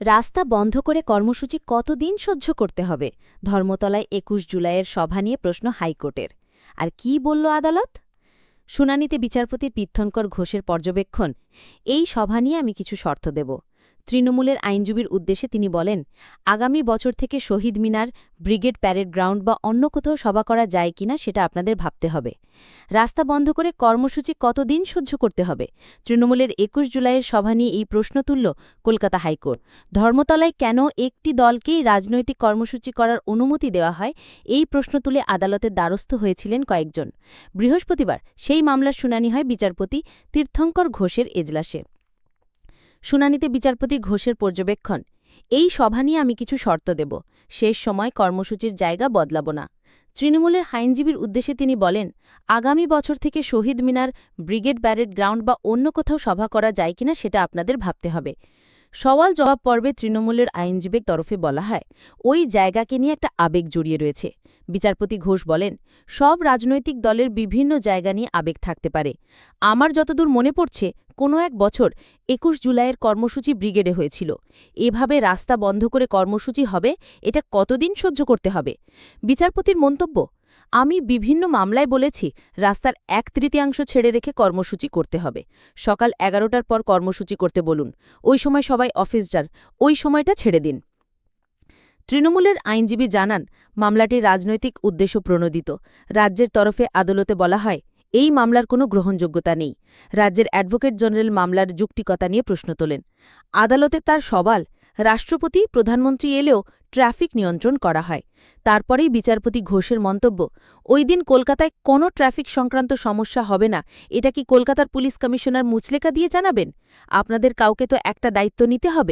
রাস্তা বন্ধ করে কর্মসূচি কতদিন সহ্য করতে হবে? ধর্মতলায় একুশ জুলাইয়ের সভা নিয়ে প্রশ্ন হাইকোর্টের। আর কি বলল আদালত? শুনানিতে বিচারপতি পিত্থনকর ঘোষের পর্যবেক্ষণ, এই সভা নিয়ে আমি কিছু শর্ত দেব। তৃণমূলের আইনজীবীর উদ্দেশ্যে তিনি বলেন, আগামী বছর থেকে Shaheed Minar, brigade parade ground বা অন্য কোথাও সভা করা যায় কিনা সেটা আপনাদের ভাবতে হবে। রাস্তা বন্ধ করে কর্মসূচি কতদিন সহ্য করতে হবে? তৃণমূলের একুশ জুলাইয়ের সভা নিয়ে এই প্রশ্ন তুলল কলকাতা হাইকোর্ট। ধর্মতলায় কেন একটি দলকেই রাজনৈতিক কর্মসূচি করার অনুমতি দেওয়া হয়, এই প্রশ্ন তুলে আদালতের দ্বারস্থ হয়েছিলেন কয়েকজন। বৃহস্পতিবার সেই মামলার শুনানি হয় বিচারপতি তীর্থঙ্কর ঘোষের এজলাসে। শুনানিতে বিচারপতি ঘোষের পর্যবেক্ষণ, এই সভা নিয়ে আমি কিছু শর্ত দেব। শেষ সময় কর্মসূচির জায়গা বদলাব না। তৃণমূলের আইনজীবীর উদ্দেশ্যে তিনি বলেন, আগামী বছর থেকে শহীদ মিনার, ব্রিগেড ব্যারেড গ্রাউন্ড বা অন্য কোথাও সভা করা যায় কিনা সেটা আপনাদের ভাবতে হবে। সওয়াল জবাব পর্বে তৃণমূলের আইনজীবীর তরফে বলা হয়, ওই জায়গাকে নিয়ে একটা আবেগ জড়িয়ে রয়েছে। বিচারপতি ঘোষ বলেন, সব রাজনৈতিক দলের বিভিন্ন জায়গা নিয়ে আবেগ থাকতে পারে। আমার যতদূর মনে পড়ছে, কোনো এক বছর একুশ জুলাইয়ের কর্মসূচি ব্রিগেডে হয়েছিল। এভাবে রাস্তা বন্ধ করে কর্মসূচি হবে, এটা কতদিন সহ্য করতে হবে? বিচারপতির মন্তব্য, আমি বিভিন্ন মামলায় বলেছি, রাস্তার এক তৃতীয়াংশ ছেড়ে রেখে কর্মসূচি করতে হবে। সকাল এগারোটার পর কর্মসূচি করতে বলুন। ওই সময় সবাই অফিস যার ওই সময়টা ছেড়ে দিন। তৃণমূলের আইনজীবী জানান, মামলাটি রাজনৈতিক উদ্দেশ্য প্রণোদিত। রাজ্যের তরফে আদালতে বলা হয়, এই মামলার কোনো গ্রহণযোগ্যতা নেই। রাজ্যের অ্যাডভোকেট জেনারেল মামলার যুক্তিকতা নিয়ে প্রশ্ন তোলেন। আদালতে তার সবাল রাষ্ট্রপতি, প্রধানমন্ত্রী এলেও ট্রাফিক নিয়ন্ত্রণ করা হয়। তারপরেই বিচারপতি ঘোষের মন্তব্য, ওই দিন কলকাতায় কোনো ট্রাফিক সংক্রান্ত সমস্যা হবে না, এটা কি কলকাতার পুলিশ কমিশনার মুচলেকা দিয়ে জানাবেন? আপনাদের কাউকে তো একটা দায়িত্ব নিতে হবে।